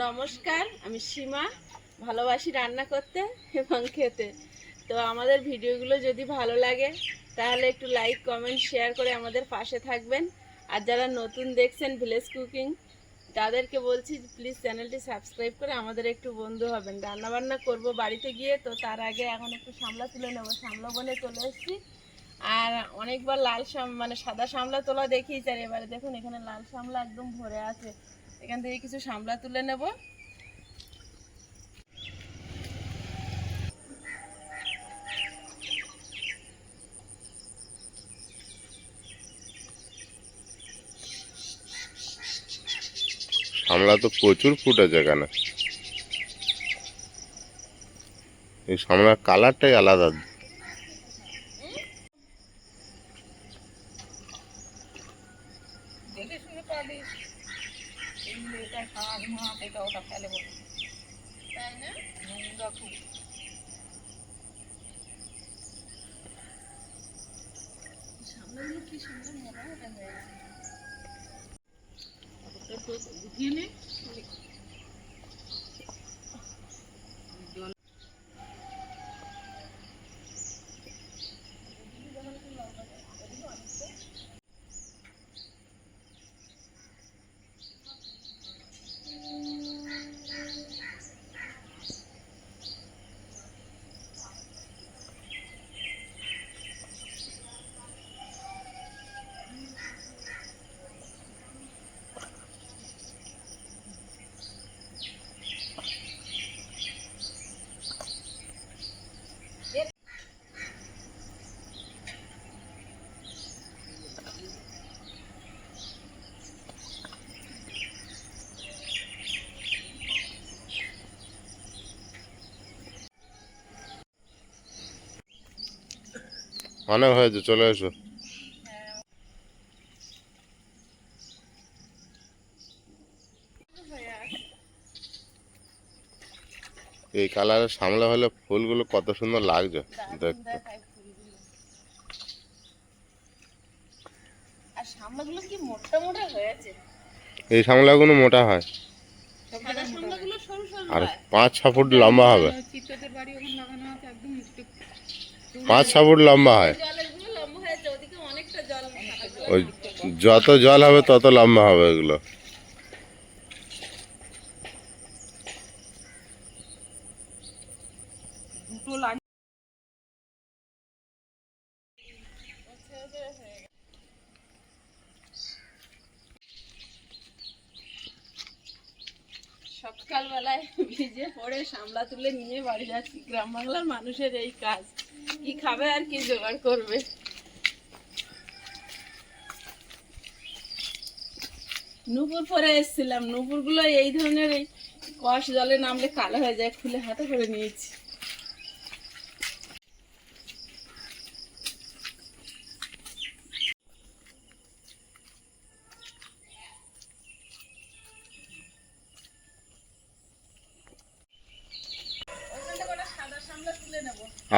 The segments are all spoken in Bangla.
নমস্কার, আমি সীমা। ভালোবাসি রান্না করতে এবং খেতে। তো আমাদের ভিডিওগুলো যদি ভালো লাগে, তাহলে একটু লাইক কমেন্ট শেয়ার করে আমাদের পাশে থাকবেন। আর যারা নতুন দেখছেন ভিলেজ কুকিং তাদেরকে বলছি প্লিজ চ্যানেলটি সাবস্ক্রাইব করে আমাদের একটু বন্ধু হবেন। রান্না বান্না করব বাড়িতে গিয়ে, তো তার আগে এখন একটু সামলা তুলে নেব, সামলা বলে চলে এসেছি। আর অনেকবার লাল সাম মানে সাদা সামলা তোলা দেখিয়েছি, আর এবারে দেখুন, এখানে লাল সামলা একদম ভরে আছে। এখান থেকে কিছু সামলা তুলে নেব। সামলা তো প্রচুর ফুটেছে এখানে। এই সামলার কালারটাই আলাদা দেখে শুনে পারিস এটা খাওয়ার মাছ এটা ওটা ফেলে বলে তাই না নোংরা খুব সামনেগুলো কি সুন্দর মোটা মোটা হয়ে গেছে ওটা তো উঠিয়ে নে জল অনেক হয়েছে চলে এসো। এই কালারের সামলা হলে ফুলগুলো কত সুন্দর লাগছে দেখতে। এই সামলাগুলো মোটা হয়। আর পাঁচ ছ ফুট লম্বা হবে চিত্তদের বাড়ি ওখানে লাগানো আছে একদম একটু পাঁচ ছ ফুট লম্বা হয়। ওই যত জল হবে তত লম্বা হবে এগুলো। সকালবেলায় ভিজে পড়ে সামলা তুলে নিয়ে বাড়ি যাচ্ছি। গ্রাম বাংলার মানুষের এই কাজ। কি খাবে আর কি জোগাড় করবে? নুপুর পরে এসেছিলাম। নুপুরগুলো এই ধরনের এই কষ জলে নামলে কালো হয়ে যায়, খুলে হাতে করে নিয়েছি।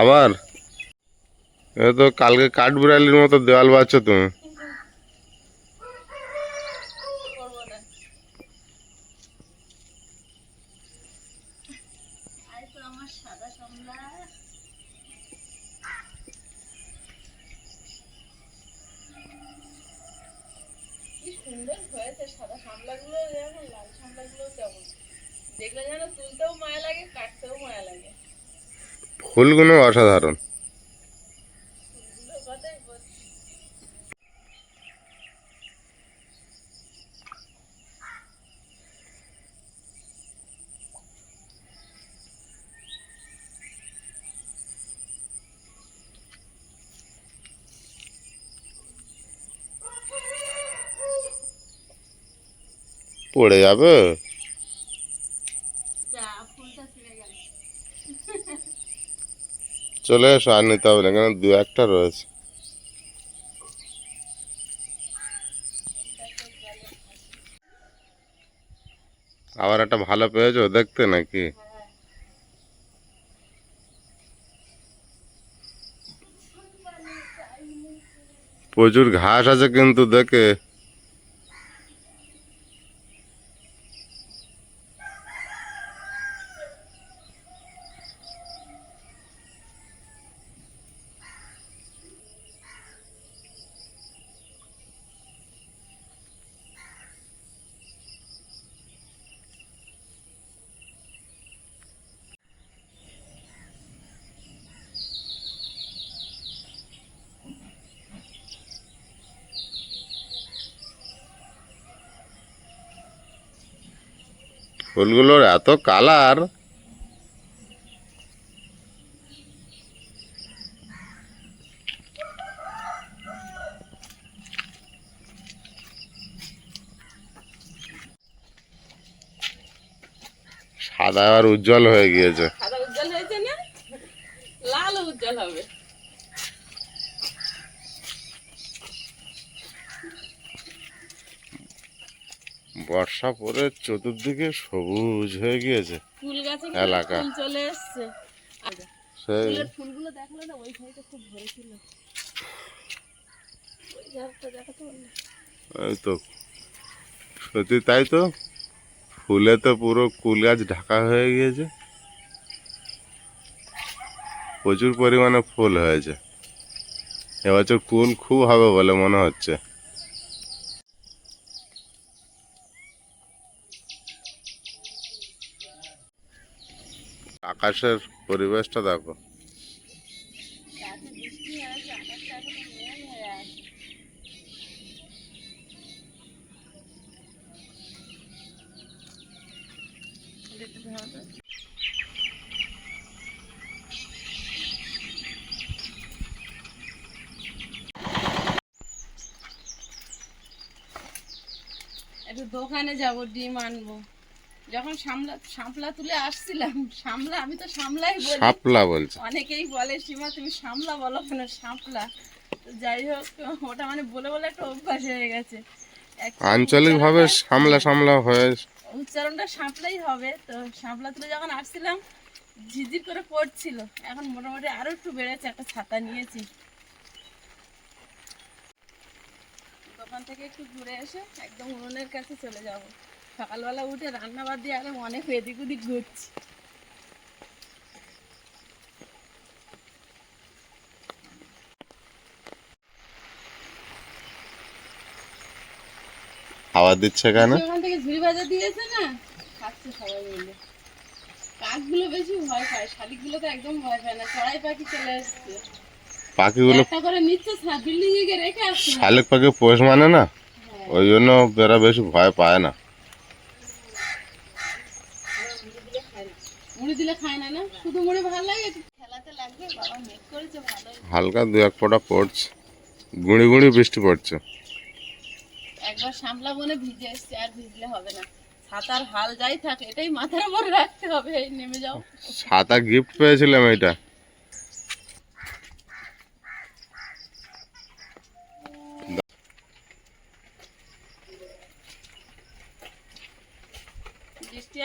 আবার? তো কালকে কাঠবিড়ালির মতো দেওয়াল বাচ্চ তুমি। ফুলগুলো না আর তো আমার সাদা সামলা কি সুন্দর হয়েছে সাদা সামলাগুলো যেমন লাল সামলাগুলো তেমন দেখলে যেন তুলতেও মায়া লাগে কাটতেও মায়া লাগে ফুলগুলো অসাধারণ ফুলগুলোর কথাই বলছি পড়ে যাবে। চলে এসো আর নিতে হবে না এখানে দু একটা রয়েছে। আবার একটা ভালো পেয়েছ দেখতে নাকি? প্রচুর ঘাস আছে কিন্তু দেখে। ফুলগুলোর এত কালার সাদা আর উজ্জ্বল হয়ে গিয়েছে সাদা উজ্জ্বল হয়েছে না লাল উজ্জ্বল হবে বর্ষা পরে চতুর্দিকে সবুজ হয়ে গিয়েছে ফুল গাছে এলাকা। চলে এসছে। সেই ফুলগুলো দেখল না ওই সাইডে খুব ভরে ছিল ওই ঝাড়টা দেখাতে পারলে এই তো। সত্যি তাই তো? ফুলে তো পুরো কুল গাছ ঢাকা হয়ে গিয়েছে। প্রচুর পরিমাণে ফুল হয়েছে। এবছর কুল খুব হবে বলে মনে হচ্ছে। আকাশের পরিবেশটা দেখো। একটু দোকানে যাব ডিম আনব যখন সামলা সামলা তুলে আসছিলাম সামলা আমি তো সামলাই বলি শাপলা বলছে। অনেকেই বলে সীমা তুমি সামলা বলো কেন? সাপলা। যাই হোক ওটা মানে বলে বলে একটা অভ্যাস হয়ে গেছে। আঞ্চলিক ভাবে সামলা সামলা হয়ে উচ্চারণটা সাপলাই হবে। তো সাপলা তুলে যখন আসছিলাম ঝিঝির করে পড়ছিল। এখন মোটামুটি আরও একটু বেড়েছে একটা ছাতা নিয়েছি। দোকান থেকে একটু ঘুরে এসে একদম উনুনের কাছে চলে যাব। সকালবেলা উঠে রান্না বাদ দিয়ে আরও অনেক এদিক ওদিক ঘুরছি। খাবার দিচ্ছে কেন? ওখান থেকে ঝুড়ি দিয়েছে না? খাচ্ছে সবাই মিলে। কাকগুলো বেশি ভয় পায় শালিকগুলো তো একদম ভয় পায় না চড়াই পাখি চলে আসছে। পাখিগুলো একটা করে নিচ্ছে বিল্ডিং এ গিয়ে রেখে আসছে। শালিক পাখি পোষ মানে না? ওই জন্য বেরা বেশি ভয় পায় না মুড়ি দিলে খায় না না? শুধু মুড়ি ভালো লাগে। খেলাতে লাগবে বাবা মেক করেছে ভালোই। হালকা দু এক ফোটা পড়ছে। গুঁড়ি গুঁড়ি বৃষ্টি পড়ছে। একবার সামলা বনে ভিজে এসছে আর ভিজলে হবে না। ছাতার হাল যাই থাকে এটাই মাথার উপর রাখতে হবে এই নেমে যাও। ছাতা গিফট পেয়েছিলাম এটা।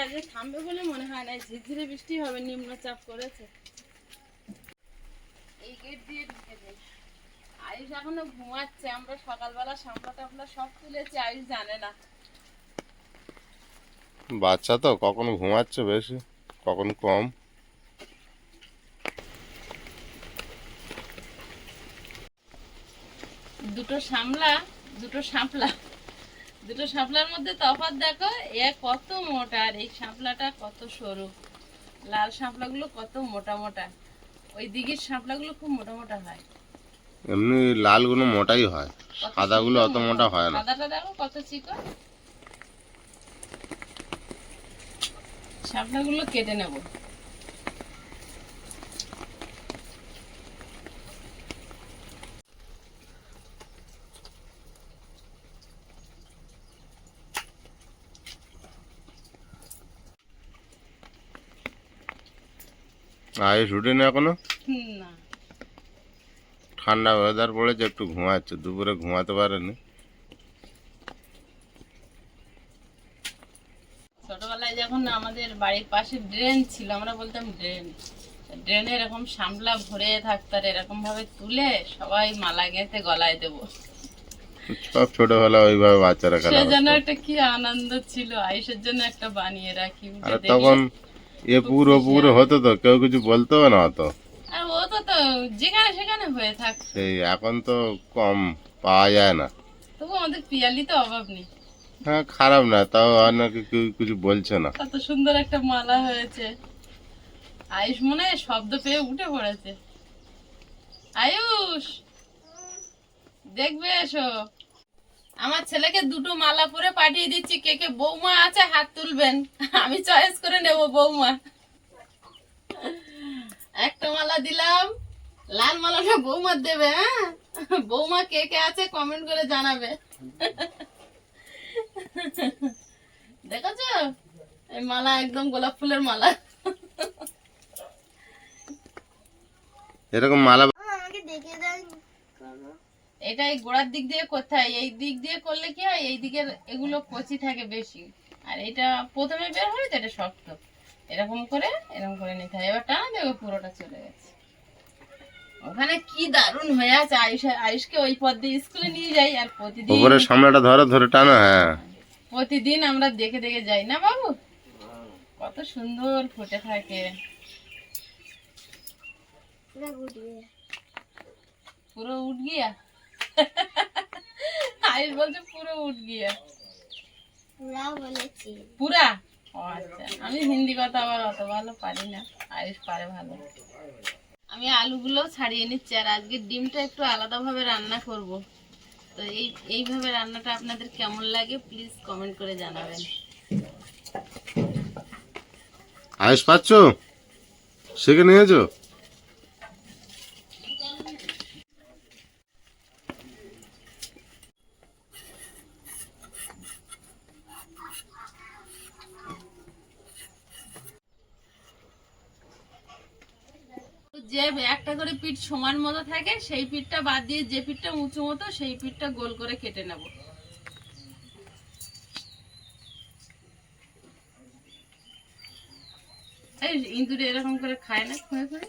আজকে থামবে বলে মনে হয় না ঝিরঝিরে বৃষ্টি হবে নিম্নচাপ করেছে। এই গেট দিয়ে ঢুকে যাই। আয়ুষ এখনও ঘুমাচ্ছে আমরা সকালবেলা সামলা টামলা সব তুলেছি আয়ুষ জানে না। বাচ্চা তো কখন ঘুমাচ্ছে বেশি কখন কম। দুটো সামলা দুটো শাপলা দুটো শাপলার মধ্যে তফাৎ দেখো এ কত মোটা আর এই শাপলাটা কত সরু। লাল শাপলাগুলো কত মোটা মোটা। ওই দিকের শাপলাগুলো খুব মোটা মোটা হয়। এমনি লালগুলো মোটাই হয়। কত সাদাগুলো অত মোটা হয় না। সাদাটা দেখো কত চিকন। শাপলাগুলো কেটে নেব। উঠেনি এখনও? না। ঠান্ডা ওয়েদার পড়েছে একটু ঘুমাচ্ছে। দুপুরে ঘুমাতে পারেনি। ছোটবেলায় যখন আমাদের বাড়ির পাশে ড্রেন ছিল আমরা বলতাম ড্রেন। ড্রেনে এরকম সামলা ভরে থাকতার এরকম ভাবে তুলে সবাই মালা গেঁথে গলায় দেবো। সব ছোটবেলা ওইভাবে বাচ্চারা খেলা যেন একটা কি আনন্দ ছিল আয়ুষের জন্য একটা বানিয়ে রাখি। তখন এ পুরো পুরো হতো তো কেউ কিছু বলতো না অত আর ও তো তো যেখানে সেখানে হয়ে থাক সেই এখন তো কম পাওয়া যায় না তবু আমাদের পিয়ালি তো অভাব নেই হ্যাঁ খারাপ না তাও অনেকে কেউ কিছু বলছে না কত সুন্দর একটা মালা হয়েছে আয়ুষ মনে হয় শব্দ পেয়ে উঠে পড়েছে আয়ুষ দেখবে এসো আমার ছেলেকে দুটো মালা পরে পাঠিয়ে দিচ্ছি। কে কে বৌমা আছে হাত তুলবেন। আমি চয়েস করে নেব বৌমা। একটা মালা দিলাম। লাল মালাটা বৌমা দেবে হ্যাঁ? বৌমা কে কে আছে কমেন্ট করে জানাবে। দেখেছ? এই মালা একদম গোলাপ ফুলের মালা। এরকম মালা এটা এই গোড়ার দিক দিয়ে করতে হয় এই দিক দিয়ে করলে কি হয় এই দিকের এগুলো কচি থাকে বেশি। আর এটা প্রথমে বের হয় তো এটা শক্ত। এরকম করে এরকম করে নিতে হয়। এবার টানা দেখো পুরোটা চলে গেছে। ওখানে কি দারুণ হয়ে আছে। আয়ুষ আয়ুষকে ওই পথ দিয়ে স্কুলে নিয়ে যাই আর প্রতিদিন উপরের সামনেটা ধরো ধরে টানো হ্যাঁ। প্রতিদিন আমরা দেখে দেখে যাই না বাবু? কত সুন্দর ফুটে থাকে। পুরো উঠ গিয়া? আয়ুষ বলছে পুরো উঠ গিয়া। পুরা? ও আচ্ছা আমি হিন্দি কথা আবার অত ভালো পারি না আয়ুষ পারে ভালো। আমি আলুগুলো ছাড়িয়ে নিচ্ছি আর আজকে ডিমটা একটু আলাদাভাবে রান্না করব। তো এই এইভাবে রান্নাটা আপনাদের কেমন লাগে প্লিজ কমেন্ট করে জানাবেন। আয়ুষ পাচ্ছ? শিখে নিয়েছো যে একটা করে পিঠ সমান মতো থাকে সেই পিঠটা বাদ দিয়ে যে পিঠটা উঁচু মতো সেই পিঠটা গোল করে কেটে নেব। এই ইঁদুরে এরকম করে খায় না খুঁয়ে খুঁয়ে?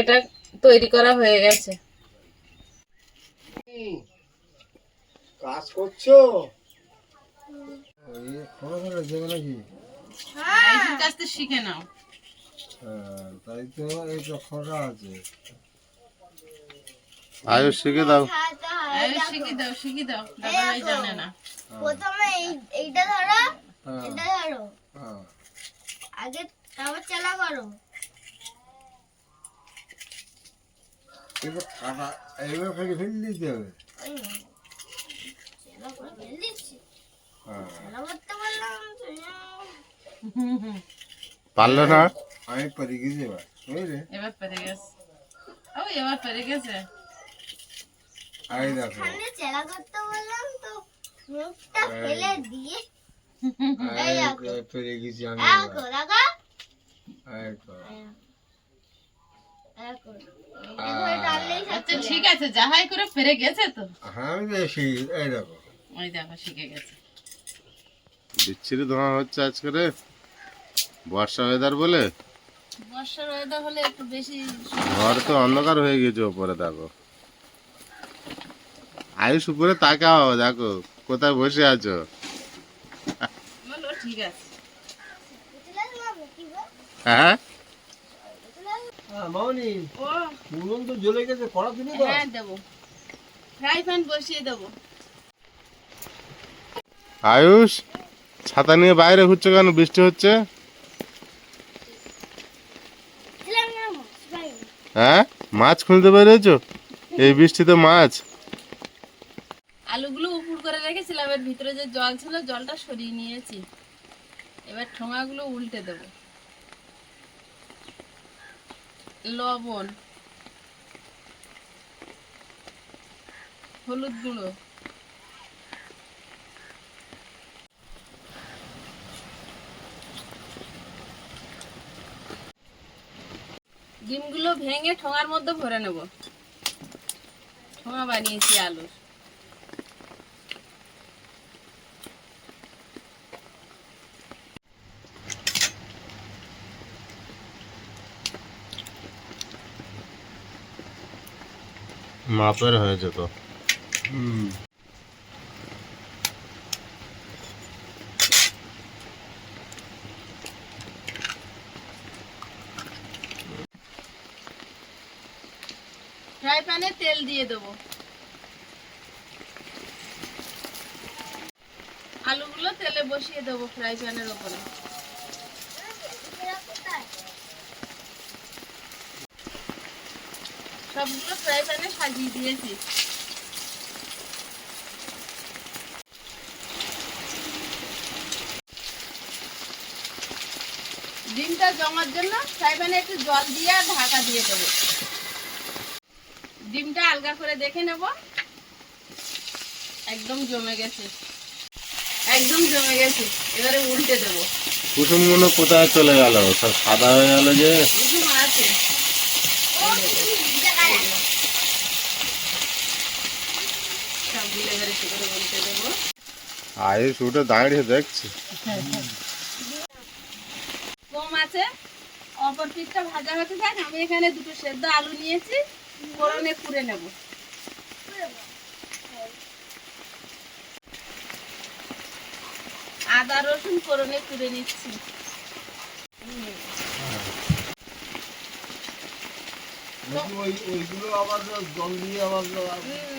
এটা তৈরি করা হয়ে গেছে। কাজ করছ? শিখে নাও। হ্যাঁ তাই তো এই তো আছে। আয়ুষ শিখে দাও। আয়ুষ শিখি দাও শিখি দাও। দাদা জানে না। প্রথমে এই- এইটা ধরো হ্যাঁ। এটা ধরো। হ্যাঁ। আগে তারপর চালা করো। এবার খালি ফেলে দিতে হবে। হ্যাঁ পারল না? আমি পারি গেছি এবার বুঝলে? এবার পেরে গেছে। ও এবার পেরে গেছে। আই দেখো। সামনে চালা করতে বললাম তো মুখটা ফেলে দিয়ে আই পেরে গেছি আমি তো আচ্ছা ঠিক আছে যাহাই করে পেরে গেছে তো। হ্যাঁ আমি তো এই দেখো। ওই দেখো শিখে গেছে। বিচ্ছিরি ধোঁয়া হচ্ছে আজকে রে। বর্ষা ওয়েদার বলে? বর্ষার ওয়েদার হলে একটু বেশি ঘর তো অন্ধকার হয়ে গেছে ওপরে দেখো। আয়ুষ উপরে তাকাও দেখো কোথায় বসে আছো? ঠিক আছে। হ্যাঁ হ্যাঁ। মামনি উনুন তো জ্বলে গেছে কড়া তুমি হ্যাঁ দেবো। ফ্রাই প্যান বসিয়ে দেবো। আয়ুষ ছাতা নিয়ে বাইরে ঘুরছো কেন? বৃষ্টি হচ্ছে? হ্যাঁ? মাছ খুঁজতে পেরেছ এই বৃষ্টিতে মাছ। আলুগুলো উপর করে রেখেছিলাম এর ভিতরে যে জল ছিল জলটা সরিয়ে নিয়েছি। এবার ঠোঙাগুলো উল্টে দেব। লবণ হলুদ গুঁড়ো ডিমগুলো ভেঙে ঠোঙার মধ্যে ভরে নেব। ঠোঙা বানিয়েছি আলুর। মাপের হয়েছে তো ফ্রাই প্যানে তেল দিয়ে দেবো। আলুগুলো তেলে বসিয়ে দেবো ফ্রাই প্যানের ওপরে। সবগুলো ফ্রাই প্যানে সাজিয়ে দিয়েছি। ডিমটা জমার জন্য ফ্রাই প্যানে একটু জল দিয়ে আর ঢাকা দিয়ে দেবো। ডিমটা আলগা করে দেখে নেব। একদম জমে গেছে। একদম জমে গেছে। এবারে উল্টে দেবো। কুসুমগুলো কোথায় চলে গেল? সব সাদা হয়ে গেল যে? কুসুম আছে সবগুলো এবারে একটু উঠে দাঁড়িয়ে দেখছি। কম আছে, অপর পিঠটা ভাজা হতে থাক, আমি এখানে দুটো সেদ্ধ আলু নিয়েছি, ফোড়নে কুড়ে নেব। আদা রসুন ফোড়নে কুড়ে নিচ্ছি নাকি ওই ওইগুলো আবার জল দিয়ে আবার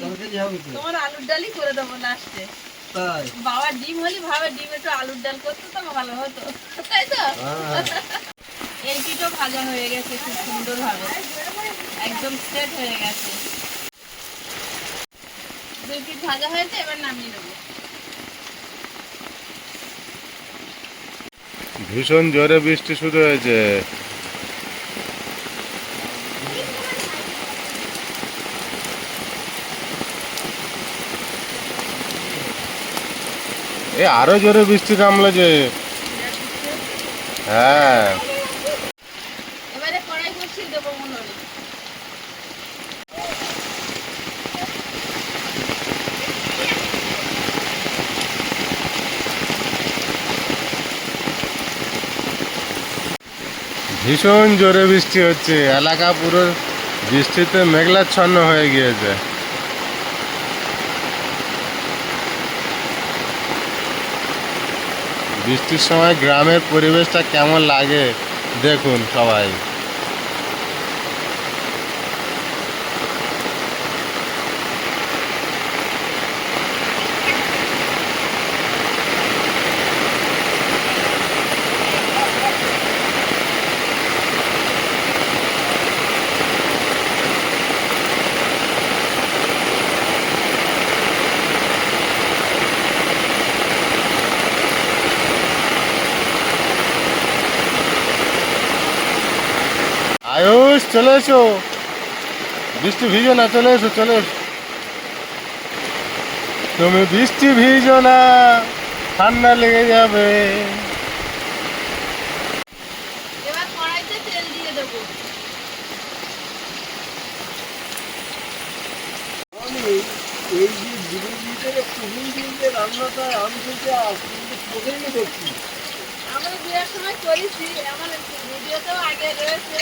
তরকারি হবে তো? তোমার আলুর ডালই করে দেবো লাস্টে তাই? বাবা ডিম হলে ভাবে ডিম একটু আলুর ডাল করতো তো ভালো হতো। তাই তো? হ্যাঁ। এই পিঠও ভাজা হয়ে গেছে খুব সুন্দর ভাবে একদম সেট হয়ে গেছে। দুই পিঠ ভাজা হয়েছে এবার নামিয়ে দেবো ভীষণ জোরে বৃষ্টি শুরু হয়েছে। আরও জোরে বৃষ্টি নামলো যে। হ্যাঁ। ভীষণ জোরে বৃষ্টি হচ্ছে। এলাকা পুরো বৃষ্টিতে মেঘলাচ্ছন্ন হয়ে গিয়েছে। বৃষ্টির সময় গ্রামের পরিবেশটা কেমন লাগে দেখুন সবাই আয়ুষ চলে এসো। বৃষ্টি ভিজো না চলে এসো চলে এসো। তুমি বৃষ্টি ভিজো না ঠান্ডা লেগে যাবে। এবার কড়াইতে তেল দিয়ে দেবো। আমি এই এই যে জীবন ভিতরে কুহুম দিয়ে রান্নাটা আমি কিন্তু কিন্তু দেখছি। আমরা দু সময় করেছি আমার ভিডিওতেও আগে রয়েছে।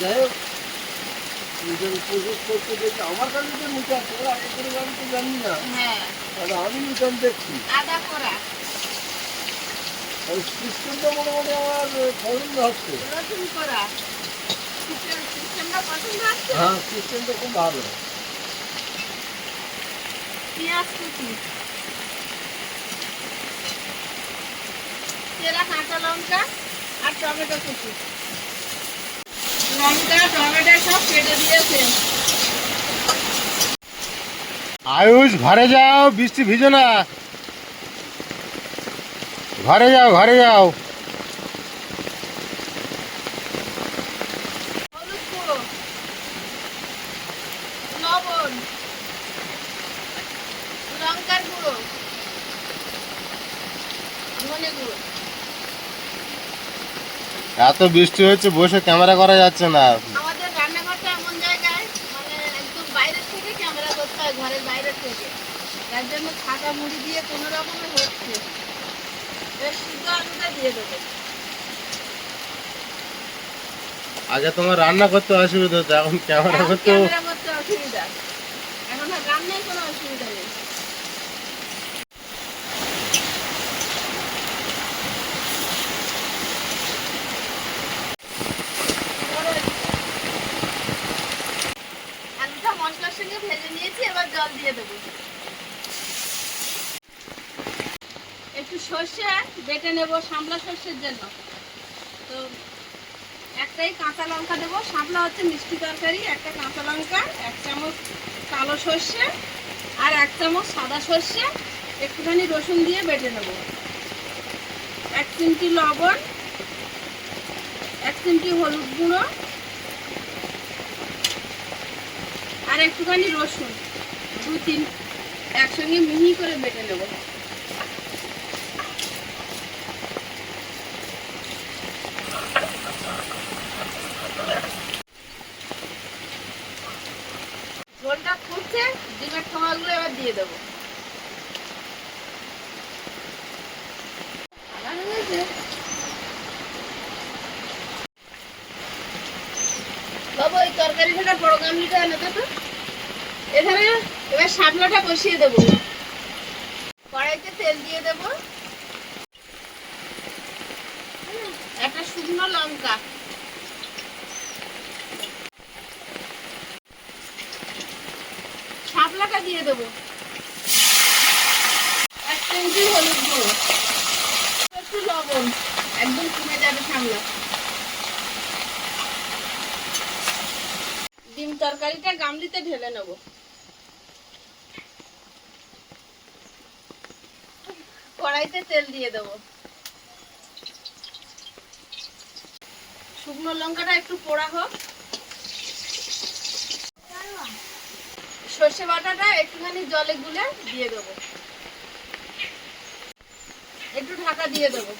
যাই হোক নিজের প্রসেস করতে দেখছি আমার কাছে তো নূতন তোর আগে করে আমি তো জানি না। হ্যাঁ। আমি নূতন দেখছি। আদা কোড়া আর সিস্টেমটা মোটামুটি আমার পছন্দ হচ্ছে। রসুন কোড়া সিস্টেমটা পছন্দ হচ্ছে? হ্যাঁ সিস্টেমটা খুব ভালো। পেঁয়াজ কুচি। কাঁচা লঙ্কা। আর টমেটো কুচি। লঙ্কা, টমেটো সব কেটে দিয়েছে। আয়ুষ, ঘরে যাও, বৃষ্টি ভিজো না। ঘরে যাও ঘরে যাও হলুদ গুঁড়ো লবণ লঙ্কার গুঁড়ো ধনে গুঁড়ো এত বৃষ্টি হচ্ছে বসে ক্যামেরা করা যাচ্ছে না। আমাদের রান্নাঘরটা এমন জায়গায় মানে একদম বাইরের থেকে ক্যামেরা করতে হয় ঘরের বাইরের থেকে। তার জন্য ছাতা মুড়ি দিয়ে কোনো রকমে হচ্ছে। এবার সিদ্ধ আলুটা দিয়ে দেবো। আগে তোমার রান্না করতে অসুবিধা হতো এখন ক্যামেরা করতে ক্যামেরা করতে অসুবিধা। এখন আর রান্নায় কোনো অসুবিধা নেই। নিয়েছি, এবার জল দিয়ে দেবো। একটু সর্ষে বেটে নেব সামলা সর্ষের জন্য। তো একটাই কাঁচা লঙ্কা দেবো। সামলা হচ্ছে মিষ্টি তরকারি, একটা কাঁচা লঙ্কা, এক চামচ কালো সর্ষে আর এক চামচ সাদা সর্ষে। একটুখানি রসুন দিয়ে বেটে নেব। এক চিমটি লবণ, এক চিমটি হলুদ গুঁড়ো একটুখানি রসুন, দু, তিন, একসঙ্গে মিহি করে বেটে নেব। ঝোলটা ফুটছে ডিমের ঠোঙাগুলো এবার দিয়ে দেবো। বাবু, ওই তরকারি থেকে বড় গামলিটা এনে দে এখানে এবার শাপলাটা বসিয়ে দেবো। কড়াইতে তেল দিয়ে দেব। একটা শুকনো লঙ্কা। শাপলাটা দিয়ে দেবো। এক চিমটি হলুদ গুঁড়ো। একটু লবণ। একদম কমে যাবে সামলা ডিম তরকারিটা গামলিতে ঢেলে নেব। কড়াইতে তেল দিয়ে দেব। শুকনো লঙ্কাটা একটু পোড়া হোক। সর্ষে বাটাটা একটুখানি জলে গুলে দিয়ে দেবো। একটু ঢাকা দিয়ে দেবো।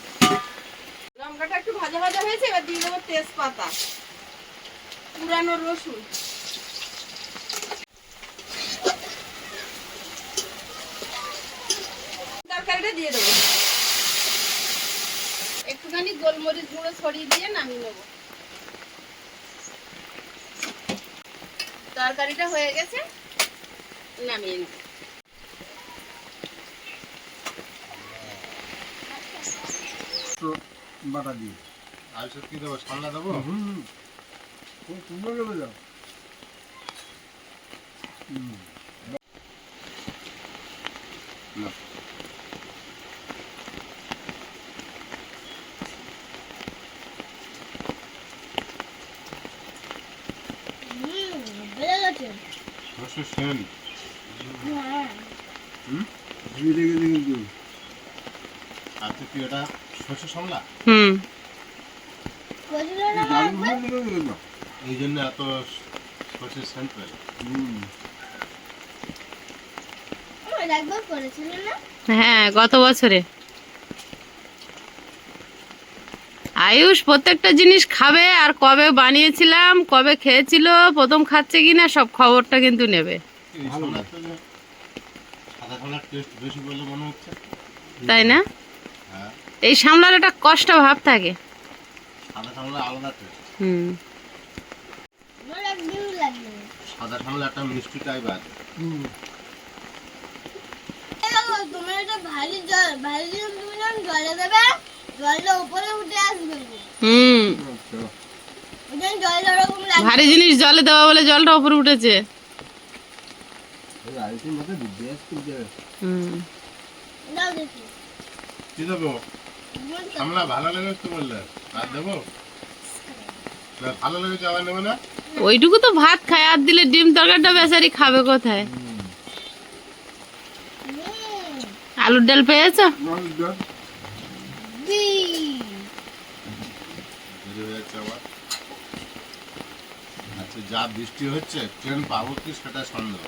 লঙ্কাটা একটু ভাজা ভাজা হয়েছে, এবার দিয়ে দেবো তেজপাতা। পুরানো রসুন। তরকারিটা দিয়ে দেবো। একটুখানি গোলমরিচ গুঁড়ো ছড়িয়ে দিয়ে নামিয়ে নেব। তরকারিটা হয়ে গেছে নামিয়ে নেব। বাটা দিয়ে। আর কি দেবো সামলা দেবো? হুম খুব সুন্দর যাও হুম ভালো গেছে কিন্তু কি ওটা সর্ষে সামলা হুম এই জন্য এত সর্ষের সেন্ট পেলে হুম আমার একবার করেছিলেন না হ্যাঁ গত বছরে আয়ুষ, প্রত্যেকটা জিনিস খাবে আর কবে বানিয়েছিলাম, কবে খেয়েছিল, প্রথম খাচ্ছে কিনা সব খবরটা কিন্তু নেবে। তাই না? এই সামলার একটা কষ্ট ভাব থাকে। হুম। জল তুমি জলে দেবে হুম। ভারী জিনিস জলে দেওয়া বলে জলটা উপরে উঠেছে। এই আইসির মধ্যে বেশ কিন্তু হুম। দাও দেখি। কি দেবো? সামলা ভালো লেগেছে তো বললে। আর দেবো? ভালো লেগেছে আবার নেবে না? ওইটুকু তো ভাত খায় আর দিলে ডিম তরকারিটা বেচারি খাবে কোথায়? আলুর ডাল পেয়েছ? আবার আচ্ছা যা বৃষ্টি হচ্ছে ট্রেন পাবো কি সেটা সন্দেহ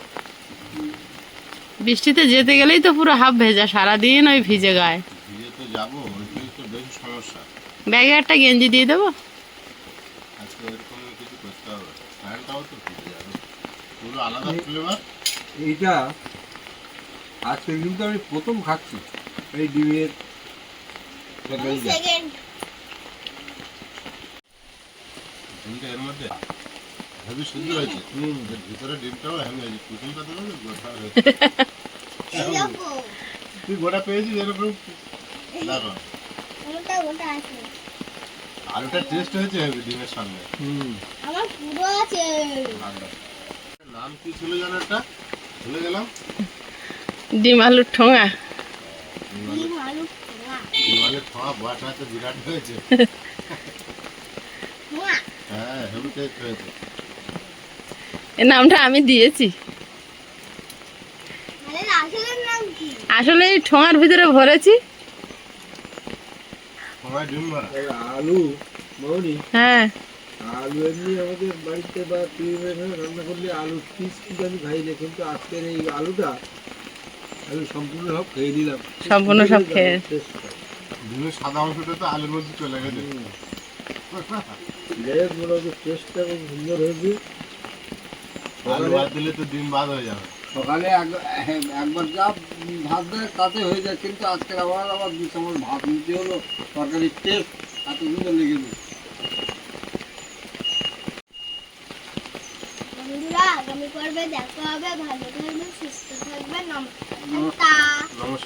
বৃষ্টিতে যেতে গেলেই তো পুরো হাফ ভেজা, সারাদিন ওই ভিজে গায়ে। ভিজে তো যাব ওইটাই তো বেশি সমস্যা ব্যাগে একটা গেঞ্জি দিয়ে দেবো? আজকে এরকম কিছু করতে হবে ফ্যানটাও তো ভিজে যাবে পুরো আলাদা ফ্লেভার এইটা আজকে কিন্তু আমি প্রথম খাচ্ছি। এই ডিমের ডিমটা এর মধ্যে হেভি সিদ্ধ হয়েছে। হুম ভিতরে ডিমটাও হেভি হয়েছে। কুসুমটা দেবো না গোটা হয়েছে। তুই গোটা পেয়েছিস এরকম? দেখো ওটা ওটা আছে। আলুটা টেস্ট হয়েছে ডিমের সঙ্গে। হুম। আমার পুরো আছে। নাম কি ছিল জানো একটা? ভুলে গেলাম? ডিম আলুর ঠোঙা। ডিম আলু বাবা বয়সটা তো বিরাট হয়েছে। হ্যাঁ হেভি টেস্ট হয়েছে। এর নামটা আমি দিয়েছি। আসলে এই ঠোঙার ভিতরে ভরেছি। আলু হ্যাঁ। আলু এমনি আমাদের বাড়িতে বা রান্না করলে আলু পিস কিন্তু আমি খাই না কিন্তু আজকের এই আলুটা আমি সম্পূর্ণ সব খেয়ে দিলাম সম্পূর্ণ সব খেয়ে- Taste সাদা অংশটা তো আলুর মধ্যে চলে গেছে। যাই হোক মোটামুটি টেস্টটা খুব সুন্দর হয়েছে। আলু বাদ দিলে তো ডিম বাদ হয়ে যাবে। সকালে একবার যা ভাত দেয় তাতে হয়ে যায় কিন্তু আজকে আবার আবার দু চামচ ভাত নিতে হলো তরকারির টেস্ট এত সুন্দর লেগেছে আগামী পর্বে দেখা হবে। ভালো থাকবেন সুস্থ থাকবেন। নমস্কার। নমস্কার।